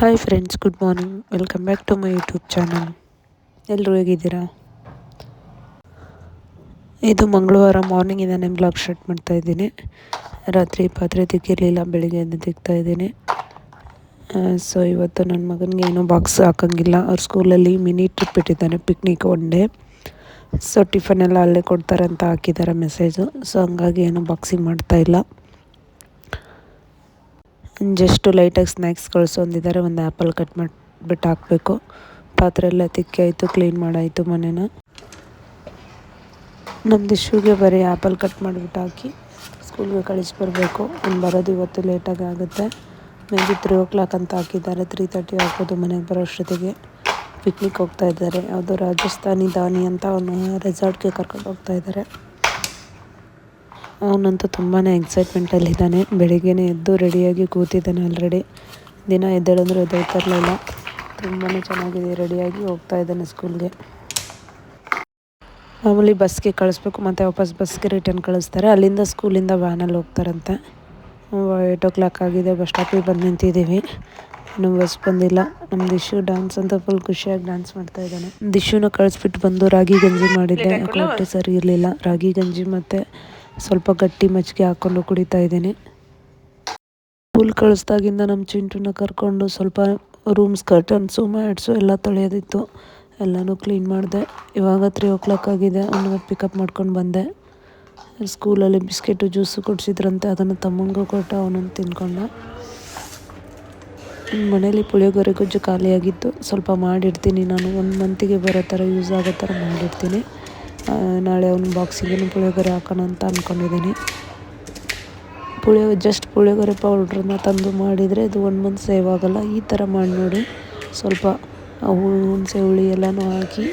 Hi friends good morning welcome back to my YouTube channel ಎಲ್ಲರೂ ಹೇಗಿದ್ದೀರಾ? ಇದು ಮಂಗಳವಾರ ಮಾರ್ನಿಂಗಿಂದ ಬ್ಲಾಗ್ ಸ್ಟಾರ್ಟ್ ಮಾಡ್ತಾ ಇದ್ದೀನಿ. ರಾತ್ರಿ ಪಾತ್ರೆ ತಿಕ್ಕಿರಲಿಲ್ಲ, ಬೆಳಿಗ್ಗೆ ಎದ್ದು ತಿಕ್ತಾ ಇದ್ದೀನಿ. ಸೊ ಇವತ್ತು ನನ್ನ ಮಗನಿಗೆ ಏನೂ ಬಾಕ್ಸ್ ಹಾಕೋಂಗಿಲ್ಲ. ಅವ್ರ ಸ್ಕೂಲಲ್ಲಿ ಮಿನಿ ಟ್ರಿಪ್ ಇಟ್ಟಿದ್ದಾನೆ picnic one day so tiffin ಎಲ್ಲ ಅಲ್ಲೇ ಕೊಡ್ತಾರೆ ಅಂತ ಹಾಕಿದ್ದಾರೆ ಮೆಸೇಜು ಸೊ ಹಂಗಾಗಿ ಏನೂ ಬಾಕ್ಸಿಂಗ್ ಮಾಡ್ತಾಯಿಲ್ಲ ಜಸ್ಟು ಲೈಟಾಗಿ ಸ್ನ್ಯಾಕ್ಸ್ ಕಳ್ಸೊಂದಿದ್ದಾರೆ ಒಂದು ಆ್ಯಪಲ್ ಕಟ್ ಮಾಡಿಬಿಟ್ಟು ಹಾಕಬೇಕು. ಪಾತ್ರೆ ಎಲ್ಲ ತಿಕ್ಕಿ ಆಯಿತು, ಕ್ಲೀನ್ ಮಾಡಾಯಿತು ಮನೇನ. ನಮ್ಮದು ಶೂಗೆ ಬರೀ ಆ್ಯಪಲ್ ಕಟ್ ಮಾಡಿಬಿಟ್ಟು ಹಾಕಿ ಸ್ಕೂಲ್ಗೆ ಕಳಿಸ್ಬರ್ಬೇಕು ಬರಬೇಕು. ಬರೋದು ಇವತ್ತು ಲೇಟಾಗಿ ಆಗುತ್ತೆ. Maybe three o'clock ಅಂತ ಹಾಕಿದ್ದಾರೆ. ತ್ರೀ ತರ್ಟಿ ಆಗ್ಬೋದು ಮನೆಗೆ ಬರೋ ಅಷ್ಟೊತ್ತಿಗೆ. ಪಿಕ್ನಿಕ್ ಹೋಗ್ತಾ ಇದ್ದಾರೆ. ಯಾವುದೋ ರಾಜಸ್ಥಾನಿ ದಾನಿ ಅಂತ ಅವನು ರೆಸಾರ್ಟ್ಗೆ ಕರ್ಕೊಂಡು ಹೋಗ್ತಾ ಇದ್ದಾರೆ. ಅವನಂತೂ ತುಂಬಾ ಎಕ್ಸೈಟ್ಮೆಂಟಲ್ಲಿದ್ದಾನೆ ಬೆಳಿಗ್ಗೆನೇ ಎದ್ದು ರೆಡಿಯಾಗಿ ಕೂತಿದ್ದಾನೆ ಆಲ್ರೆಡಿ ದಿನ ಎದ್ದೇಳಂದ್ರೆ ಎದ್ದೇಳ್ತಾ ಇರಲಿಲ್ಲ. ತುಂಬಾ ಚೆನ್ನಾಗಿದೆ ರೆಡಿಯಾಗಿ ಹೋಗ್ತಾ ಇದ್ದಾನೆ ಸ್ಕೂಲ್ಗೆ ಮಾಮೂಲಿ ಬಸ್ಗೆ ಕಳಿಸ್ಬೇಕು, ಮತ್ತು ವಾಪಸ್ ಬಸ್ಗೆ ರಿಟರ್ನ್ ಕಳಿಸ್ತಾರೆ. ಅಲ್ಲಿಂದ ಸ್ಕೂಲಿಂದ ವ್ಯಾನಲ್ಲಿ ಹೋಗ್ತಾರಂತೆ. ಏಯ್ಟ್ ಓ ಕ್ಲಾಕ್ ಆಗಿದೆ ಬಸ್ ಸ್ಟಾಪಿಗೆ ಬಂದು ನಿಂತಿದ್ದೀವಿ. ಇನ್ನೂ ಬಸ್ ಬಂದಿಲ್ಲ. ನಮ್ಮ ದಿಶು ಡ್ಯಾನ್ಸ್ ಅಂತ ಫುಲ್ ಖುಷಿಯಾಗಿ ಡ್ಯಾನ್ಸ್ ಮಾಡ್ತಾ ಇದ್ದಾನೆ. ದಿಶುನ ಕಳಿಸ್ಬಿಟ್ಟು ಬಂದು ರಾಗಿ ಗಂಜಿ ಮಾಡಿದ್ದೆ. ಹೊಟ್ಟೆ ಸರಿ ಇರಲಿಲ್ಲ. ರಾಗಿ ಗಂಜಿ ಮತ್ತು ಸ್ವಲ್ಪ ಗಟ್ಟಿ ಮಜ್ಜಿಗೆ ಹಾಕ್ಕೊಂಡು ಕುಡಿತಾ ಇದ್ದೀನಿ. ಸ್ಕೂಲ್ ಕಳಿಸ್ದಾಗಿಂದ ನಮ್ಮ ಚಿಂಟುನ ಕರ್ಕೊಂಡು ಸ್ವಲ್ಪ ರೂಮ್ಸ್ ಕರ್ಟನ್ಸು ಮ್ಯಾಟ್ಸು ಎಲ್ಲ ತೊಳೆಯೋದಿತ್ತು. ಎಲ್ಲನೂ ಕ್ಲೀನ್ ಮಾಡಿದೆ. ಇವಾಗ ತ್ರೀ ಓ ಕ್ಲಾಕ್ ಆಗಿದೆ ಅವನಿಗೆ ಪಿಕಪ್ ಮಾಡ್ಕೊಂಡು ಬಂದೆ. ಸ್ಕೂಲಲ್ಲಿ ಬಿಸ್ಕೆಟು ಜ್ಯೂಸು ಕೊಡಿಸಿದ್ರಂತೆ. ಅದನ್ನು ತಮ್ಮನಿಗೂ ಕೊಟ್ಟು ಅವನನ್ನು ತಿನ್ಕೊಂಡ. ಮನೇಲಿ ಪುಳಿಯೋಗರೆ ಗೊಜ್ಜು ಖಾಲಿಯಾಗಿತ್ತು. ಸ್ವಲ್ಪ ಮಾಡಿರ್ತೀನಿ ನಾನು. ಒಂದು ಮಂತಿಗೆ ಬರೋ ಥರ ಯೂಸ್ ಆಗೋ ಥರ ಮಾಡಿರ್ತೀನಿ. ನಾಳೆ ಅವ್ನ ಬಾಕ್ಸಿಗೆ ಪುಳಿಯೋಗರೆ ಹಾಕೋಣ ಅಂತ ಅಂದ್ಕೊಂಡಿದ್ದೀನಿ ಪುಳಿಯೋ ಜಸ್ಟ್ ಪುಳಿಯೋಗರೆ ಪೌಡ್ರನ್ನ ತಂದು ಮಾಡಿದರೆ ಅದು ಒನ್ ಮಂತ್ ಸೇವ್ ಆಗೋಲ್ಲ. ಈ ಥರ ಮಾಡಿ ನೋಡಿ. ಸ್ವಲ್ಪ ಹುಣಸೆ ಹುಳಿ ಎಲ್ಲನೂ ಹಾಕಿ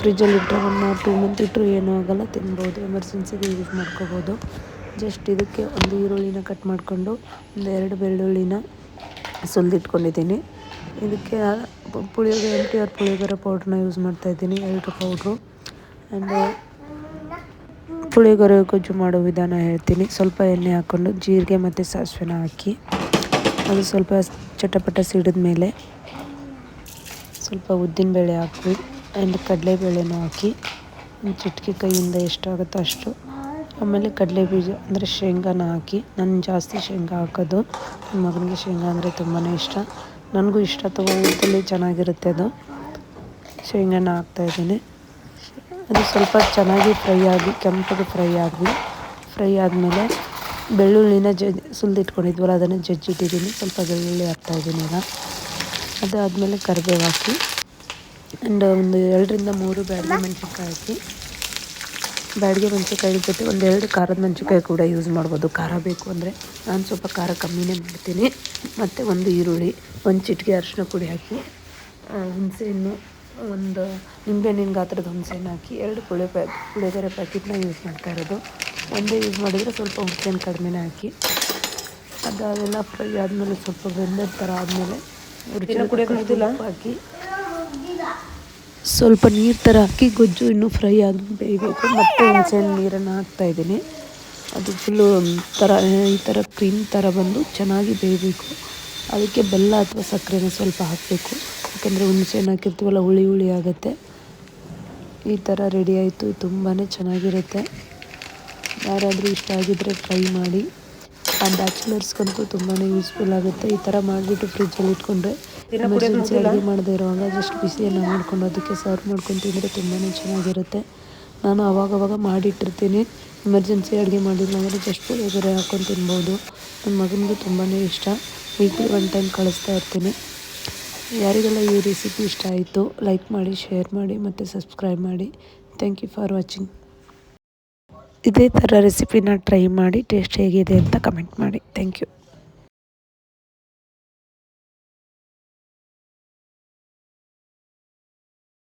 ಫ್ರಿಜ್ಜಲ್ಲಿ ಇಟ್ಟರೆ ಆರ್ ಟೂ ಮಂತ್ ಇಟ್ಟರು ಏನೂ ಆಗೋಲ್ಲ, ತಿನ್ಬೋದು. ಎಮರ್ಜೆನ್ಸಿಗೆ ಯೂಸ್ ಮಾಡ್ಕೋಬೋದು. ಜಸ್ಟ್ ಇದಕ್ಕೆ ಒಂದು ಈರುಳ್ಳಿನ ಕಟ್ ಮಾಡಿಕೊಂಡು ಒಂದು ಎರಡು ಬೆಳ್ಳುಳ್ಳಿನ ಸುಲಿದಿಟ್ಕೊಂಡಿದ್ದೀನಿ. ಇದಕ್ಕೆ puliyogare M T R puliyogare ಪೌಡ್ರನ್ನ use ಮಾಡ್ತಾಯಿದ್ದೀನಿ ಎರಡು ಪೌಡ್ರು ಆ್ಯಂಡ್ ಪುಳಿಯೋಗರೆ ಗೊಜ್ಜು ಮಾಡೋ ವಿಧಾನ ಹೇಳ್ತೀನಿ. ಸ್ವಲ್ಪ ಎಣ್ಣೆ ಹಾಕ್ಕೊಂಡು ಜೀರಿಗೆ ಮತ್ತು ಸಾಸಿವೆನ ಹಾಕಿ, ಅದು ಸ್ವಲ್ಪ ಚಟಪಟ ಸಿಡಿದ ಮೇಲೆ ಸ್ವಲ್ಪ ಉದ್ದಿನಬೇಳೆ ಹಾಕಿ ಆ್ಯಂಡ್ ಕಡಲೆಬೇಳೆನೂ ಹಾಕಿ ಚಿಟಿಕೆ ಕೈಯಿಂದ ಎಷ್ಟಾಗುತ್ತೋ ಅಷ್ಟು. ಆಮೇಲೆ ಕಡಲೆ ಬೀಜ ಅಂದರೆ ಶೇಂಗಾನ ಹಾಕಿ, ನಾನು ಜಾಸ್ತಿ ಶೇಂಗಾ ಹಾಕೋದು, ನನ್ನ ಮಗನಿಗೆ ಶೇಂಗಾ ಅಂದರೆ ತುಂಬಾ ಇಷ್ಟ. ನನಗೂ ಇಷ್ಟ ತೊಗೊಳ್ಳೋದ್ರಲ್ಲಿ ಚೆನ್ನಾಗಿರುತ್ತೆ ಅದು. ಶೇಂಗಾನ ಹಾಕ್ತಾಯಿದ್ದೀನಿ ಅದು ಸ್ವಲ್ಪ ಚೆನ್ನಾಗಿ ಫ್ರೈ ಆಗಿ, ಕೆಂಪಗೆ ಫ್ರೈ ಆಗಿ, ಫ್ರೈ ಆದಮೇಲೆ ಬೆಳ್ಳುಳ್ಳಿನ ಜಜ್ ಸುಲಿದಿಟ್ಕೊಂಡಿದ್ವಲ್ಲ, ಅದನ್ನು ಜಜ್ಜಿಟ್ಟಿದ್ದೀನಿ. ಸ್ವಲ್ಪ ಬೆಳ್ಳುಳ್ಳಿ ಹಾಕ್ತಾಯಿದ್ದೀನಿ ಈಗ. ಅದಾದಮೇಲೆ ಕರಿಬೇವು ಹಾಕಿ ಆ್ಯಂಡ್ ಒಂದು ಎರಡರಿಂದ ಮೂರು ಬ್ಯಾಡಿಗೆ ಮೆಣಸಿನ್ಕಾಯಿ ಹಾಕಿ. ಬ್ಯಾಡಿಗೆ ಮೆಣಸಿನ್ಕಾಯಿ ಜೊತೆ ಒಂದು ಎರಡು ಖಾರದ ಮೆಣಸಿನ್ಕಾಯಿ ಕೂಡ ಯೂಸ್ ಮಾಡ್ಬೋದು. ಖಾರ ಬೇಕು ಅಂದರೆ ನಾನು ಸ್ವಲ್ಪ ಖಾರ ಕಮ್ಮಿನೇ ಮಾಡ್ತೀನಿ. ಮತ್ತು ಒಂದು ಈರುಳ್ಳಿ, ಒಂದು ಚಿಟಿಕೆ ಅರಿಶಿನ ಪುಡಿ ಹಾಕಿ ಹುಣಸೆಹಣ್ಣು ಒಂದು ನಿಂಬೆಹಣ್ಣಿನ ಗಾತ್ರದ ಹುಣಸೆಹಣ್ಣು ಹಾಕಿ ಎರಡು ಪುಳಿ ಪ್ಯಾ ಪುಳಿಯೋಗರೆ ಪ್ಯಾಕೆಟ್ನ ಯೂಸ್ ಮಾಡ್ತಾ ಇರೋದು. ಒಂದೇ ಯೂಸ್ ಮಾಡಿದರೆ ಸ್ವಲ್ಪ ಹುಣಸೆಹಣ್ಣು ಕಡಿಮೆನೇ ಹಾಕಿ ಅದು ಅದೆಲ್ಲ ಫ್ರೈ ಆದಮೇಲೆ ಸ್ವಲ್ಪ ಬೆಂದದ ಥರ ಆದಮೇಲೆ ಹಾಕಿ ಸ್ವಲ್ಪ ನೀರು ಥರ ಹಾಕಿ ಗೊಜ್ಜು ಇನ್ನೂ ಫ್ರೈ ಆಗಿ ಬೇಯಬೇಕು. ಮತ್ತು ಹುಣಸೆಹಣ್ಣು ನೀರನ್ನು ಹಾಕ್ತಾಯಿದ್ದೀನಿ ಅದು ಫುಲ್ಲು ಥರ ಈ ಥರ ಕ್ರೀಮ್ ಥರ ಬಂದು ಚೆನ್ನಾಗಿ ಬೇಯಬೇಕು. ಅದಕ್ಕೆ ಬೆಲ್ಲ ಅಥವಾ ಸಕ್ಕರೆನ ಸ್ವಲ್ಪ ಹಾಕಬೇಕು. ಯಾಕಂದರೆ ಹುಣಸೆಹಣ್ಣು ಹಾಕಿರ್ತೀವಲ್ಲ ಹುಳಿ ಹುಳಿ ಆಗುತ್ತೆ. ಈ ಥರ ರೆಡಿ ಆಯಿತು. ತುಂಬಾ ಚೆನ್ನಾಗಿರುತ್ತೆ. ಯಾರಾದರೂ ಇಷ್ಟ ಆಗಿದ್ದರೆ ಟ್ರೈ ಮಾಡಿ. ಆ ಬ್ಯಾಚುಲರ್ಸ್ಗಂತೂ ತುಂಬಾ ಯೂಸ್ಫುಲ್ ಆಗುತ್ತೆ. ಈ ಥರ ಮಾಡಿಬಿಟ್ಟು ಫ್ರಿಜ್ಜಲ್ಲಿ ಇಟ್ಕೊಂಡ್ರೆ ಎಮರ್ಜೆನ್ಸಿ ಅಡುಗೆ ಮಾಡದೇ ಇರುವಾಗ ಜಸ್ಟ್ ಬಿಸಿಯನ್ನು ಮಾಡ್ಕೊಂಡು ಅದಕ್ಕೆ ಸರ್ವ್ ಮಾಡ್ಕೊಂಡು ತಿಂದರೆ ತುಂಬಾ ಚೆನ್ನಾಗಿರುತ್ತೆ. ನಾನು ಅವಾಗವಾಗ ಮಾಡಿಟ್ಟಿರ್ತೀನಿ. ಎಮರ್ಜೆನ್ಸಿ ಅಡುಗೆ ಮಾಡಿಲ್ಲ ಅಂದರೆ ಜಸ್ಟ್ ಪುಳಿಯೋಗರೆ ಹಾಕ್ಕೊಂಡು ತಿನ್ಬೋದು. ನನ್ನ ಮಗನಿಗೂ ತುಂಬಾ ಇಷ್ಟ. ವೀಕ್ಲಿ ಒನ್ ಟೈಮ್ ಕಳಿಸ್ತಾ ಇರ್ತೀನಿ. ಯಾರಿಗೆಲ್ಲ ಈ ರೆಸಿಪಿ ಇಷ್ಟ ಆಯಿತು, ಲೈಕ್ ಮಾಡಿ, ಶೇರ್ ಮಾಡಿ ಮತ್ತು ಸಬ್ಸ್ಕ್ರೈಬ್ ಮಾಡಿ. ಥ್ಯಾಂಕ್ ಯು ಫಾರ್ ವಾಚಿಂಗ್ ಇದೇ ಥರ ರೆಸಿಪಿನ ಟ್ರೈ ಮಾಡಿ, ಟೇಸ್ಟ್ ಹೇಗಿದೆ ಅಂತ ಕಮೆಂಟ್ ಮಾಡಿ. Thank you